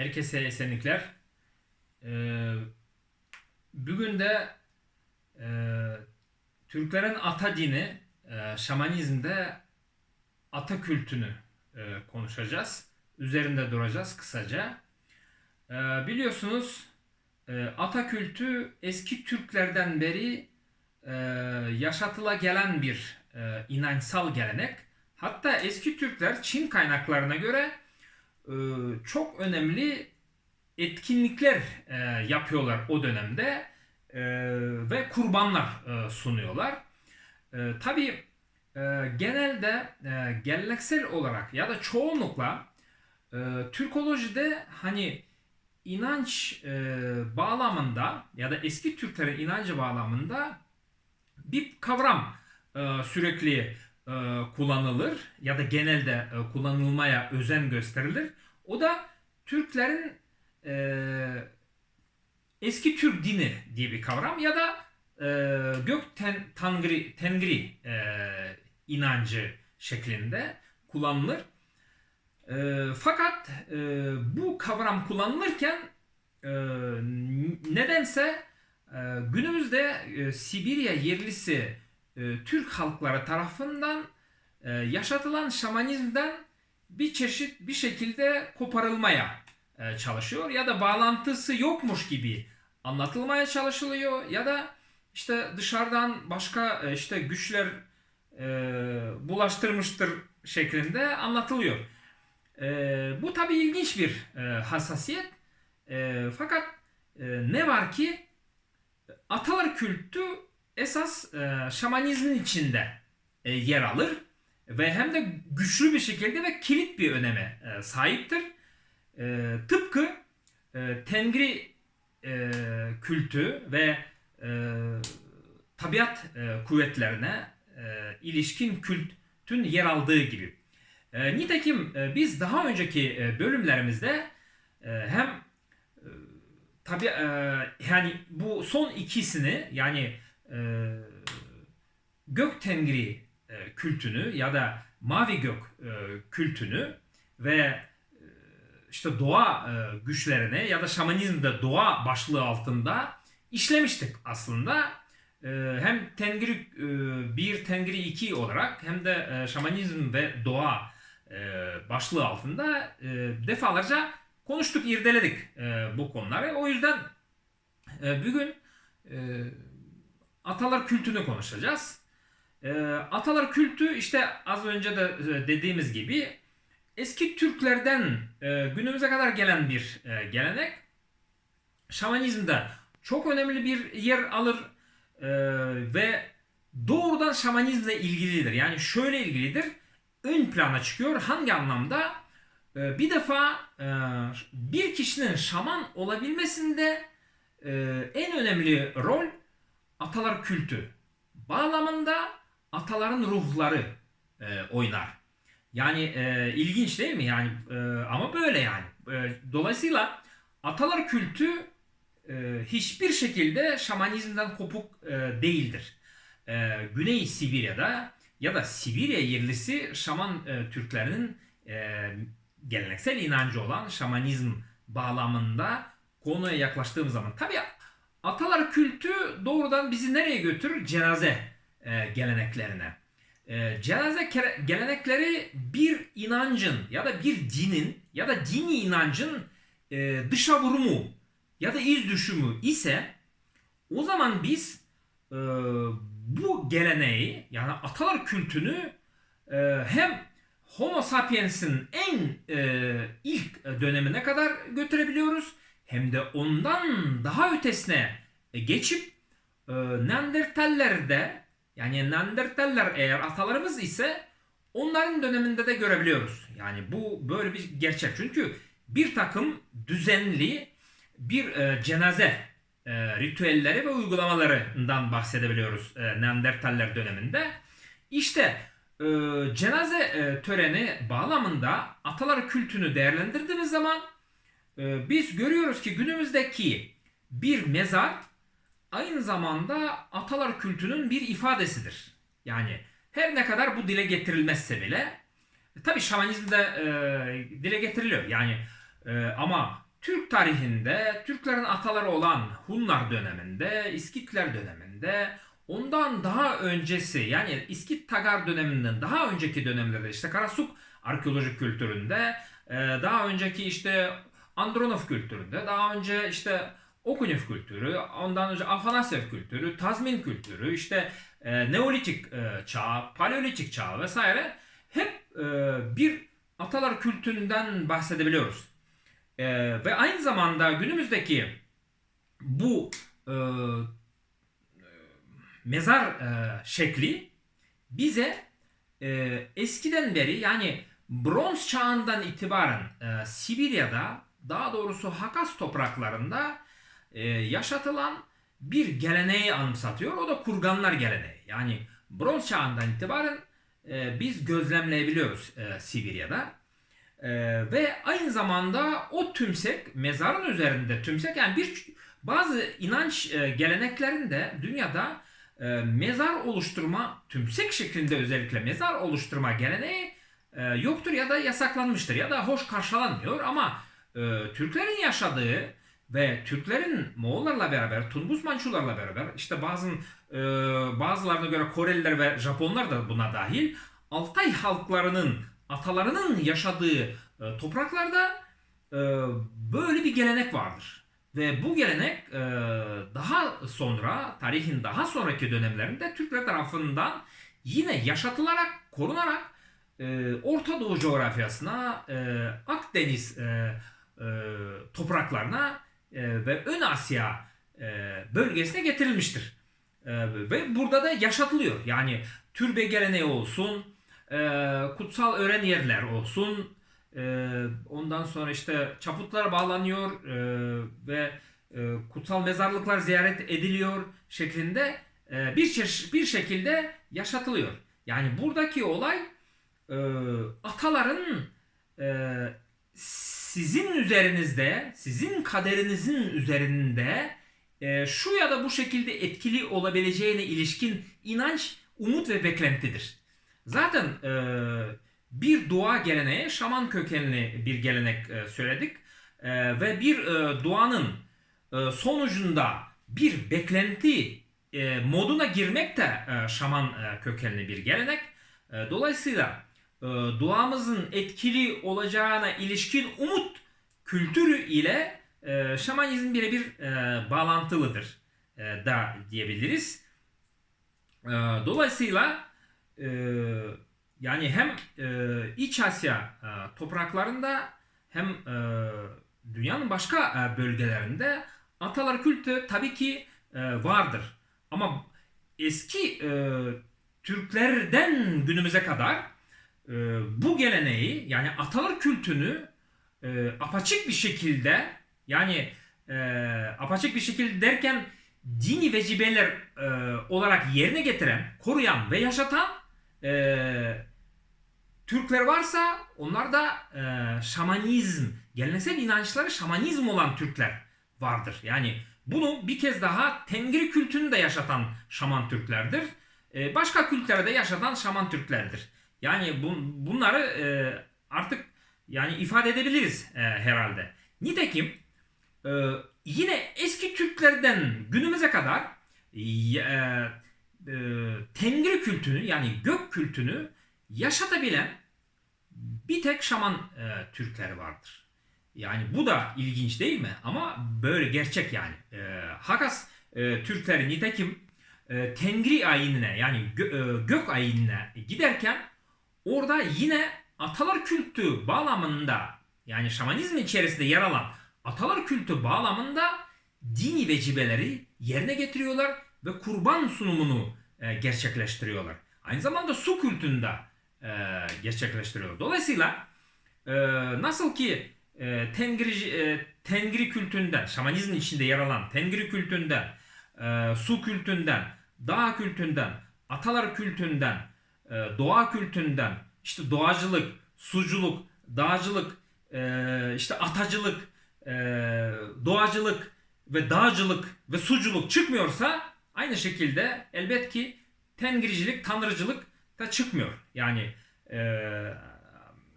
Herkese esenlikler. Ee, bugün de e, Türklerin ata dini e, şamanizmde ata kültünü e, konuşacağız. Üzerinde duracağız kısaca. E, biliyorsunuz e, ata kültü eski Türklerden beri e, yaşatıla gelen bir e, inançsal gelenek. Hatta eski Türkler Çin kaynaklarına göre çok önemli etkinlikler e, yapıyorlar o dönemde e, ve kurbanlar e, sunuyorlar. E, tabii e, genelde e, geleneksel olarak ya da çoğunlukla e, Türkolojide hani inanç e, bağlamında ya da eski Türklerin inancı bağlamında bir kavram e, sürekli e, kullanılır ya da genelde e, kullanılmaya özen gösterilir. O da Türklerin e, eski Türk dini diye bir kavram ya da e, gök ten, tangri, tengri e, inancı şeklinde kullanılır. E, fakat e, bu kavram kullanılırken e, nedense e, günümüzde e, Sibirya yerlisi e, Türk halkları tarafından e, yaşatılan şamanizmden bir çeşit bir şekilde koparılmaya e, çalışıyor ya da bağlantısı yokmuş gibi anlatılmaya çalışılıyor ya da işte dışarıdan başka e, işte güçler e, bulaştırmıştır şeklinde anlatılıyor. E, bu tabi ilginç bir e, hassasiyet. E, fakat e, ne var ki atalar kültü esas e, şamanizmin içinde e, yer alır ve hem de güçlü bir şekilde ve kilit bir öneme e, sahiptir. E, tıpkı e, Tengri e, kültü ve e, tabiat e, kuvvetlerine e, ilişkin kültün yer aldığı gibi. E, nitekim e, biz daha önceki e, bölümlerimizde e, hem e, tabi e, yani bu son ikisini yani e, gök tengri e, kültünü ya da mavi gök e, kültünü ve e, işte doğa e, güçlerine ya da şamanizmde doğa başlığı altında işlemiştik aslında. E, hem Tengri e, 1, Tengri 2 olarak hem de e, şamanizm ve doğa e, başlığı altında e, defalarca konuştuk, irdeledik e, bu konuları. O yüzden e, bugün e, atalar kültünü konuşacağız. E, atalar kültü işte az önce de e, dediğimiz gibi eski Türklerden e, günümüze kadar gelen bir e, gelenek. Şamanizmde çok önemli bir yer alır e, ve doğrudan şamanizmle ilgilidir. Yani şöyle ilgilidir. Ön plana çıkıyor. Hangi anlamda? E, bir defa e, bir kişinin şaman olabilmesinde e, en önemli rol atalar kültü. Bağlamında ataların ruhları e, oynar. Yani e, ilginç değil mi? Yani e, ama böyle yani. E, dolayısıyla atalar kültü e, hiçbir şekilde şamanizmden kopuk e, değildir. E, Güney Sibirya'da ya da Sibirya yerlisi şaman e, Türklerinin e, geleneksel inancı olan şamanizm bağlamında konuya yaklaştığımız zaman tabii atalar kültü doğrudan bizi nereye götürür? Cenaze e, geleneklerine. E, cenaze gelenekleri bir inancın ya da bir dinin ya da dini inancın e, dışa vurumu ya da iz düşümü ise o zaman biz e, bu geleneği yani atalar kültünü e, hem Homo sapiens'in en e, ilk dönemine kadar götürebiliyoruz hem de ondan daha ötesine e, geçip e, Neandertallerde yani Neandertaller eğer atalarımız ise onların döneminde de görebiliyoruz. Yani bu böyle bir gerçek. Çünkü bir takım düzenli bir e, cenaze e, ritüelleri ve uygulamalarından bahsedebiliyoruz e, Neandertaller döneminde. İşte e, cenaze e, töreni bağlamında atalar kültünü değerlendirdiğimiz zaman biz görüyoruz ki günümüzdeki bir mezar aynı zamanda atalar kültünün bir ifadesidir. Yani her ne kadar bu dile getirilmezse bile tabi şamanizmde e, dile getiriliyor. Yani e, ama Türk tarihinde Türklerin ataları olan Hunlar döneminde, İskitler döneminde, ondan daha öncesi yani İskit Tagar döneminden daha önceki dönemlerde işte Karasuk arkeolojik kültüründe, e, daha önceki işte Andronov kültüründe, daha önce işte Okunev kültürü, ondan önce Afanasyev kültürü, Tazmin kültürü, işte e, Neolitik e, çağ, Paleolitik çağ vesaire hep e, bir atalar kültüründen bahsedebiliyoruz. E, ve aynı zamanda günümüzdeki bu e, mezar e, şekli bize e, eskiden beri yani bronz çağından itibaren e, Sibirya'da daha doğrusu Hakas topraklarında e, yaşatılan bir geleneği anımsatıyor. O da kurganlar geleneği. Yani bronz çağından itibaren e, biz gözlemleyebiliyoruz e, Sibirya'da. E, ve aynı zamanda o tümsek mezarın üzerinde tümsek yani bir bazı inanç e, geleneklerinde dünyada e, mezar oluşturma tümsek şeklinde özellikle mezar oluşturma geleneği e, yoktur ya da yasaklanmıştır ya da hoş karşılanmıyor ama e, Türklerin yaşadığı ve Türklerin Moğollarla beraber, Tungus Mançularla beraber işte bazı e, bazılarına göre Koreliler ve Japonlar da buna dahil Altay halklarının atalarının yaşadığı e, topraklarda e, böyle bir gelenek vardır. Ve bu gelenek e, daha sonra, tarihin daha sonraki dönemlerinde Türkler tarafından yine yaşatılarak, korunarak e, Orta Doğu coğrafyasına, e, Akdeniz e, e, topraklarına e, ve Ön Asya e, bölgesine getirilmiştir. E, ve burada da yaşatılıyor. Yani türbe geleneği olsun, kutsal öğren yerler olsun, ondan sonra işte çaputlar bağlanıyor ve kutsal mezarlıklar ziyaret ediliyor şeklinde bir bir şekilde yaşatılıyor. Yani buradaki olay ataların sizin üzerinizde, sizin kaderinizin üzerinde e, şu ya da bu şekilde etkili olabileceğine ilişkin inanç, umut ve beklentidir. Zaten e, bir dua geleneği, şaman kökenli bir gelenek e, söyledik e, ve bir e, duanın e, sonucunda bir beklenti e, moduna girmek de e, şaman e, kökenli bir gelenek. E, dolayısıyla e, duamızın etkili olacağına ilişkin umut kültürü ile e, şamanizm birebir e, bağlantılıdır e, da diyebiliriz. E, dolayısıyla e, yani hem e, İç Asya e, topraklarında hem e, dünyanın başka e, bölgelerinde atalar kültü tabii ki e, vardır. Ama eski e, Türklerden günümüze kadar e, bu geleneği yani atalar kültünü e, apaçık bir şekilde yani e, apaçık bir şekilde derken dini vecibeler e, olarak yerine getiren, koruyan ve yaşatan e, Türkler varsa onlar da e, şamanizm, geleneksel inançları şamanizm olan Türkler vardır. Yani bunu bir kez daha Tengri kültünü de yaşatan şaman Türklerdir. E, başka kültürlerde yaşatan şaman Türklerdir. Yani bu, bunları e, artık yani ifade edebiliriz e, herhalde. Nitekim e, yine eski Türklerden günümüze kadar e, e, Tengri kültünü yani gök kültünü yaşatabilen bir tek şaman e, Türkleri vardır. Yani bu da ilginç değil mi? Ama böyle gerçek yani. E, Hakas e, Türkleri nitekim e, Tengri ayinine yani gö, e, gök ayinine giderken orada yine atalar kültü bağlamında yani şamanizm içerisinde yer alan atalar kültü bağlamında dini vecibeleri yerine getiriyorlar ve kurban sunumunu e, gerçekleştiriyorlar. Aynı zamanda su kültünde e, gerçekleştiriyor. Dolayısıyla e, nasıl ki e, Tengri, e, Tengri kültünden, şamanizm içinde yer alan Tengri kültünden, e, su kültünden, dağ kültünden, atalar kültünden, doğa kültünden, işte doğacılık, suculuk, dağcılık, e, işte atacılık, e, doğacılık ve dağcılık ve suculuk çıkmıyorsa aynı şekilde elbet ki tengricilik, tanrıcılık da çıkmıyor. Yani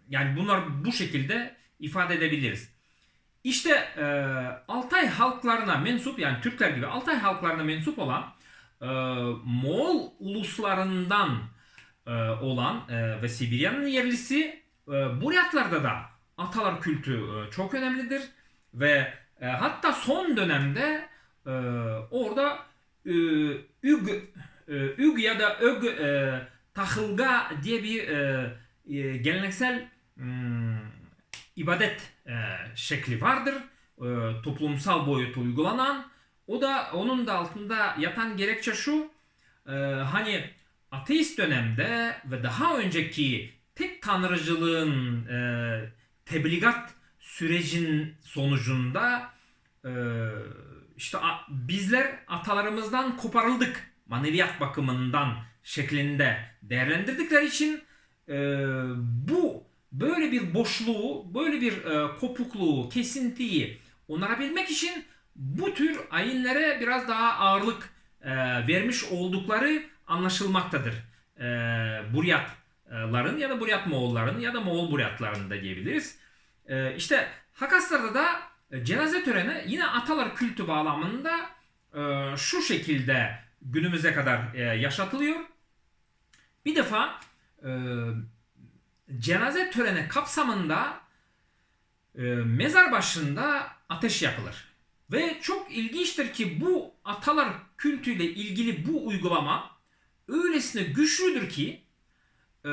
yani bunlar bu şekilde ifade edebiliriz. İşte Altay halklarına mensup yani Türkler gibi Altay halklarına mensup olan Moğol uluslarından olan e, ve Sibirya'nın yerlisi e, Buryatlarda da atalar kültü e, çok önemlidir ve e, hatta son dönemde e, orada e, Üg, e, Üg ya da Ög e, Tahılga diye bir e, e, geleneksel hmm, ibadet e, şekli vardır. E, toplumsal boyutu uygulanan. O da onun da altında yatan gerekçe şu. e, hani ateist dönemde ve daha önceki tek tanrıcılığın e, tebligat sürecin sonucunda e, işte a- bizler atalarımızdan koparıldık maneviyat bakımından şeklinde değerlendirdikleri için e, bu böyle bir boşluğu, böyle bir e, kopukluğu, kesintiyi onarabilmek için bu tür ayinlere biraz daha ağırlık e, vermiş oldukları anlaşılmaktadır. E, Buryatların ya da Buryat Moğolların ya da Moğol Buryatların da diyebiliriz. E, işte Hakaslar'da da cenaze töreni yine atalar kültü bağlamında e, şu şekilde günümüze kadar e, yaşatılıyor. Bir defa e, cenaze töreni kapsamında e, mezar başında ateş yakılır. Ve çok ilginçtir ki bu atalar kültüyle ilgili bu uygulama öylesine güçlüdür ki e,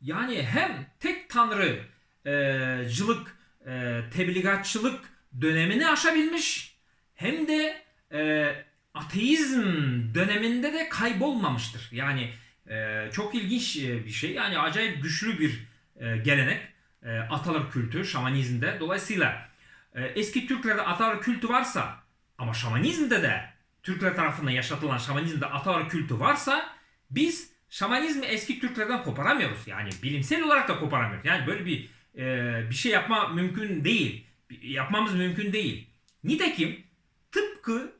yani hem tek tanrıcılık, e, tebligatçılık dönemini aşabilmiş hem de e, ateizm döneminde de kaybolmamıştır. Yani e, çok ilginç e, bir şey. Yani acayip güçlü bir e, gelenek. E, atalar kültü şamanizmde. Dolayısıyla e, eski Türklerde atalar kültü varsa ama şamanizmde de Türkler tarafından yaşatılan şamanizmde atalar kültü varsa biz şamanizmi eski Türklerden koparamıyoruz. Yani bilimsel olarak da koparamıyoruz. Yani böyle bir e, bir şey yapma mümkün değil. Yapmamız mümkün değil. Nitekim tıpkı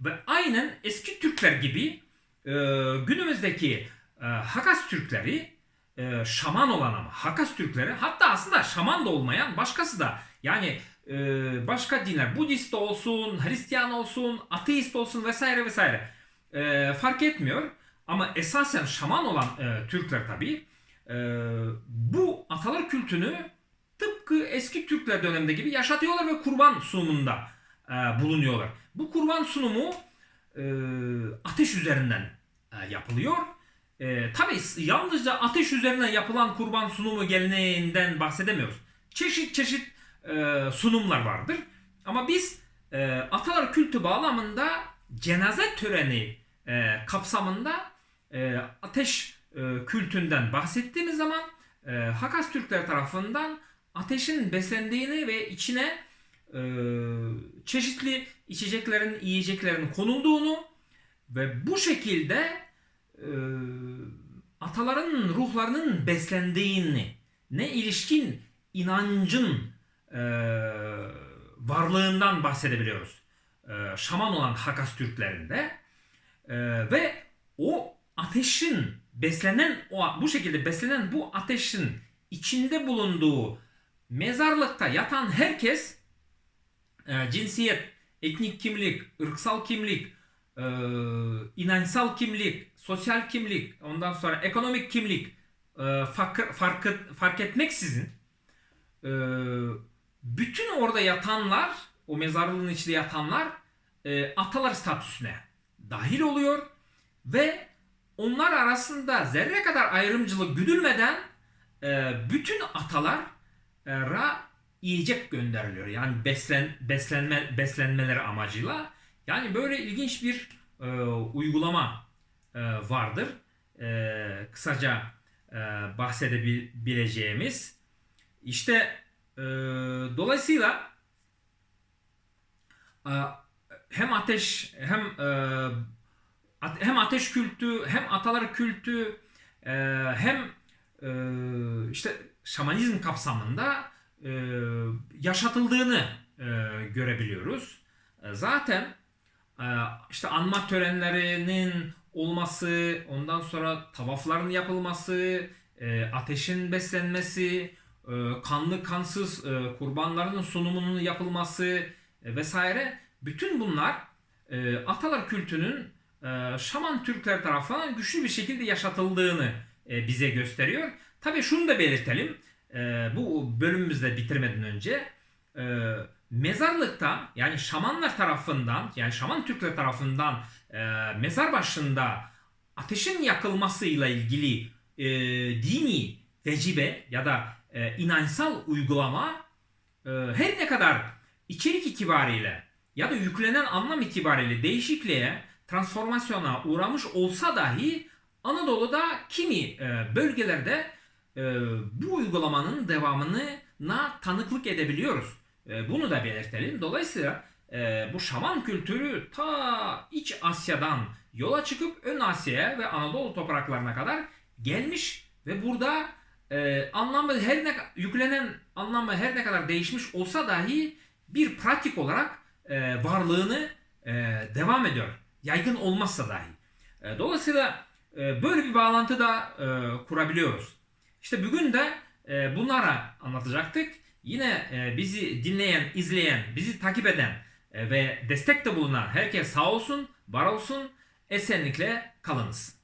ve aynen eski Türkler gibi e, günümüzdeki e, Hakas Türkleri e, şaman olan ama Hakas Türkleri hatta aslında şaman da olmayan başkası da yani başka dinler Budist olsun, Hristiyan olsun, ateist olsun vesaire vesaire e, fark etmiyor. Ama esasen şaman olan e, Türkler tabii e, bu atalar kültünü tıpkı eski Türkler döneminde gibi yaşatıyorlar ve kurban sunumunda e, bulunuyorlar. Bu kurban sunumu e, ateş üzerinden e, yapılıyor. E, Tabi yalnızca ateş üzerinden yapılan kurban sunumu geleneğinden bahsedemiyoruz. Çeşit çeşit e, sunumlar vardır. Ama biz e, atalar kültü bağlamında cenaze töreni e, kapsamında e, ateş e, kültünden bahsettiğimiz zaman e, Hakas Türkler tarafından ateşin beslendiğini ve içine e, çeşitli içeceklerin, yiyeceklerin konulduğunu ve bu şekilde e, ataların ruhlarının beslendiğini ne ilişkin inancın e, varlığından bahsedebiliyoruz. E, şaman olan Hakas Türklerinde e, ve o ateşin beslenen o bu şekilde beslenen bu ateşin içinde bulunduğu mezarlıkta yatan herkes e, cinsiyet, etnik kimlik, ırksal kimlik, e, inançsal kimlik, sosyal kimlik, ondan sonra ekonomik kimlik e, fark, fark, fark etmeksizin e, bütün orada yatanlar, o mezarlığın içinde yatanlar e, atalar statüsüne dahil oluyor ve onlar arasında zerre kadar ayrımcılık güdülmeden e, bütün atalara yiyecek gönderiliyor. Yani beslen beslenme beslenmeleri amacıyla. Yani böyle ilginç bir e, uygulama e, vardır. E, kısaca e, bahsedebileceğimiz. İşte e, dolayısıyla e, hem ateş hem e, hem ateş kültü hem atalar kültü e, hem işte şamanizm kapsamında yaşatıldığını görebiliyoruz. Zaten işte anma törenlerinin olması, ondan sonra tavafların yapılması, ateşin beslenmesi, kanlı kansız e, kurbanların sunumunun yapılması e, vesaire bütün bunlar e, atalar kültünün e, Şaman Türkler tarafından güçlü bir şekilde yaşatıldığını e, bize gösteriyor. Tabii şunu da belirtelim. e, bu bölümümüzde bitirmeden önce e, mezarlıkta yani şamanlar tarafından yani şaman Türkler tarafından e, mezar başında ateşin yakılmasıyla ilgili e, dini vecibe ya da e, inançsal uygulama e, her ne kadar içerik itibariyle ya da yüklenen anlam itibariyle değişikliğe, transformasyona uğramış olsa dahi Anadolu'da kimi e, bölgelerde e, bu uygulamanın devamına tanıklık edebiliyoruz. E, bunu da belirtelim. Dolayısıyla e, bu şaman kültürü ta İç Asya'dan yola çıkıp Ön Asya'ya ve Anadolu topraklarına kadar gelmiş ve burada e, anlamı her ne yüklenen anlamı her ne kadar değişmiş olsa dahi bir pratik olarak e, varlığını e, devam ediyor. Yaygın olmazsa dahi. E, dolayısıyla e, böyle bir bağlantı da e, kurabiliyoruz. İşte bugün de e, bunlara anlatacaktık. Yine e, bizi dinleyen, izleyen, bizi takip eden e, ve destekte bulunan herkes sağ olsun, var olsun, esenlikle kalınız.